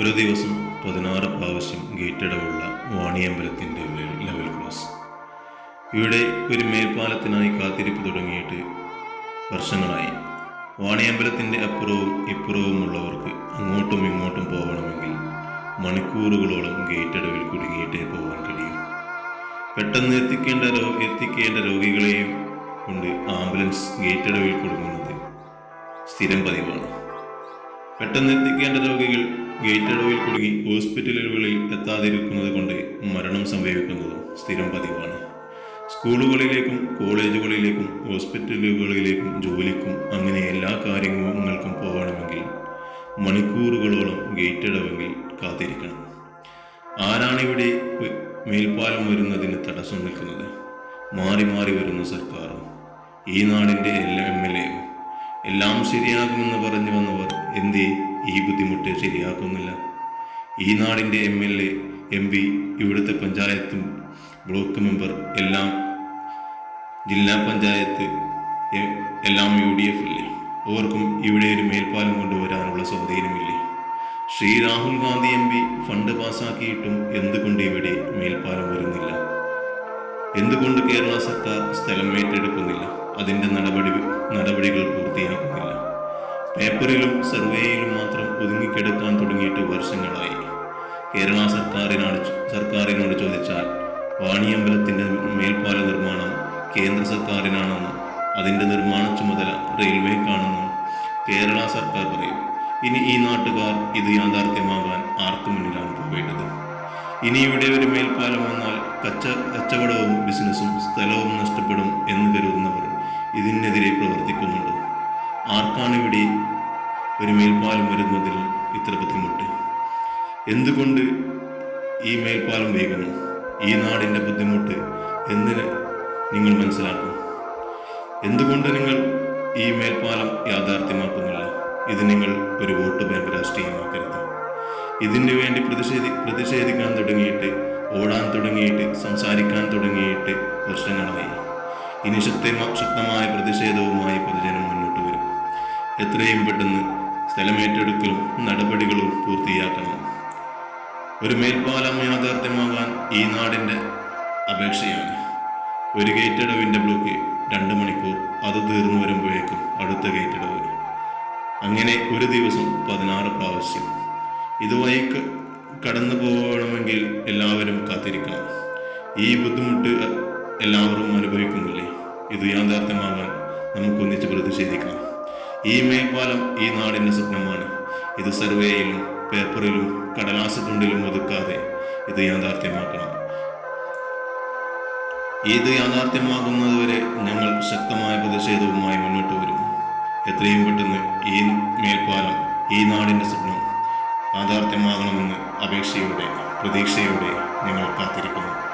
ഒരു ദിവസം പതിനാറ് പ്രാവശ്യം ഗേറ്റടവുള്ള വാണിയമ്പലത്തിന്റെ ലെവൽ ക്രോസ്. ഇവിടെ ഒരു മേൽപ്പാലത്തിനായി കാത്തിരിപ്പ് തുടങ്ങിയിട്ട് വർഷങ്ങളായി. വാണിയമ്പലത്തിന്റെ അപ്പുറവും ഇപ്പുറവുമുള്ളവർക്ക് അങ്ങോട്ടും ഇങ്ങോട്ടും പോകണമെങ്കിൽ മണിക്കൂറുകളോളം ഗേറ്റടവിൽ കുടുങ്ങിയിട്ടേ പോകാൻ കഴിയും. പെട്ടെന്ന് എത്തിക്കേണ്ട എത്തിക്കേണ്ട രോഗികളെയും കൊണ്ട് ആംബുലൻസ് ഗേറ്റടവിൽ കൊടുക്കുന്നത് സ്ഥിരം പതിവാണ്. പെട്ടെന്ന് എത്തിക്കേണ്ട രോഗികൾ ഗേറ്റ് അടവിൽ കുടുങ്ങി ഹോസ്പിറ്റലുകളിൽ എത്താതിരിക്കുന്നത് കൊണ്ട് മരണം സംഭവിക്കുന്നതും സ്ഥിരം പതിവാണ്. സ്കൂളുകളിലേക്കും കോളേജുകളിലേക്കും ഹോസ്പിറ്റലുകളിലേക്കും ജോലിക്കും അങ്ങനെ എല്ലാ കാര്യങ്ങൾക്കും പോകണമെങ്കിൽ മണിക്കൂറുകളോളം ഗേറ്റ് അടവെങ്കിൽ കാത്തിരിക്കണം. ആരാണിവിടെ മേൽപ്പാലം വരുന്നതിന് തടസ്സം നിൽക്കുന്നത്? മാറി മാറി വരുന്ന സർക്കാരും. ഈ നാടിന്റെ എല്ലാ എം എൽ എയും എല്ലാം ശരിയാകുമെന്ന് പറഞ്ഞു വന്നവർ എന്തേ ഈ ബുദ്ധിമുട്ട് ശരിയാക്കുന്നില്ല? ഈ നാടിന്റെ M L A M P ഇവിടുത്തെ പഞ്ചായത്തും ബ്ലോക്ക് മെമ്പർ എല്ലാം ജില്ലാ പഞ്ചായത്ത് എല്ലാം യു ഡി എഫ് ഇല്ലേ? ഓർക്കും ഇവിടെ ഒരു മേൽപ്പാലം കൊണ്ടുവരാനുള്ള സ്വാധീനമില്ലേ? Shri Rahul Gandhi M P fund പാസാക്കിയിട്ടും എന്തുകൊണ്ട് ഇവിടെ മേൽപ്പാലം വരുന്നില്ല? എന്തുകൊണ്ട് കേരള സർക്കാർ സ്ഥലം ഏറ്റെടുക്കുന്നില്ല? അതിന്റെ നടപടി പേപ്പറിലും സർവേയിലും മാത്രം ഒതുങ്ങിക്കിടക്കാൻ തുടങ്ങിയിട്ട് വർഷങ്ങളായി. കേരള സർക്കാരിനോട് സർക്കാരിനോട് ചോദിച്ചാൽ വാണിയമ്പലത്തിന്റെ മേൽപ്പാല നിർമ്മാണം കേന്ദ്ര സർക്കാരിനാണെന്നും അതിന്റെ നിർമ്മാണ ചുമതല റെയിൽവേക്കാണെന്നും കേരള സർക്കാർ പറയും. ഇനി ഈ നാട്ടുകാർ ഇത് യാഥാർത്ഥ്യമാകാൻ ആർക്കു മുന്നിലാണ് പോവേണ്ടത്. ഇനി ഇവിടെ ഒരു മേൽപ്പാലം വന്നാൽ കച്ച കച്ചവടവും ബിസിനസ്സും സ്ഥലവും നഷ്ടപ്പെടും എന്ന് കരുതുന്നവർ ഇതിനെതിരെ പ്രവർത്തിക്കുന്നുണ്ട്. ആർക്കാണ് ഇവിടെ ഒരു മേൽപ്പാലം വരുന്നതിൽ ഇത്ര ബുദ്ധിമുട്ട്. എന്തുകൊണ്ട് ഈ മേൽപ്പാലം വൈകുന്നു ഈ നാടിന്റെ ബുദ്ധിമുട്ട് എന്തിന് നിങ്ങൾ മനസ്സിലാക്കും? എന്തുകൊണ്ട് നിങ്ങൾ ഈ മേൽപ്പാലം യാഥാർത്ഥ്യമാക്കുന്നില്ല? ഇത് നിങ്ങൾ ഒരു വോട്ട് ബാങ്ക് രാഷ്ട്രീയമാക്കരുത്. ഇതിനു വേണ്ടി പ്രതിഷേധി പ്രതിഷേധിക്കാൻ തുടങ്ങിയിട്ട് ഓടാൻ തുടങ്ങിയിട്ട് സംസാരിക്കാൻ തുടങ്ങിയിട്ട് വർഷങ്ങളായി. ഇനി ശക്തമാ ശക്തമായ പ്രതിഷേധവുമായി പൊതുജനം മുന്നോട്ട് വരും. എത്രയും പെട്ടെന്ന് സ്ഥലമേറ്റെടുക്കലും നടപടികളും പൂർത്തിയാക്കണം. ഒരു മേൽപ്പാലം യാഥാർത്ഥ്യമാകാൻ ഈ നാടിന്റെ അപേക്ഷയാണ്. ഒരു ഗേറ്റടവിന്റെ ബ്ലോക്ക് രണ്ട് മണിക്കൂർ. അത് തീർന്നു വരുമ്പോഴേക്കും അടുത്ത ഗേറ്റടവ്. അങ്ങനെ ഒരു ദിവസം പതിനാറ് പ്രാവശ്യം. ഇതുവഴി കടന്നു പോകണമെങ്കിൽ എല്ലാവരും കാത്തിരിക്കണം. ഈ ബുദ്ധിമുട്ട് എല്ലാവരും അനുഭവിക്കുന്നില്ലേ? ഇത് യാഥാർത്ഥ്യമാകാൻ നമുക്കൊന്നിച്ച് പ്രതിഷേധിക്കാം. ഈ മേൽപ്പാലം ഈ നാടിന്റെ സ്വപ്നമാണ്. ഇത് സർവേയിലും പേപ്പറിലും കടലാസ തുണ്ടിലും ഒതുക്കാതെ ഇത് യാഥാർത്ഥ്യമാക്കണം. ഇത് യാഥാർത്ഥ്യമാകുന്നതുവരെ ഞങ്ങൾ ശക്തമായ പ്രതിഷേധവുമായി മുന്നോട്ട് വരും. എത്രയും പെട്ടെന്ന് ഈ മേൽപ്പാലം ഈ നാടിന്റെ സ്വപ്നം യാഥാർത്ഥ്യമാകണമെന്ന് അപേക്ഷയോടെ പ്രതീക്ഷയോടെ ഞങ്ങൾ കാത്തിരിക്കുന്നു.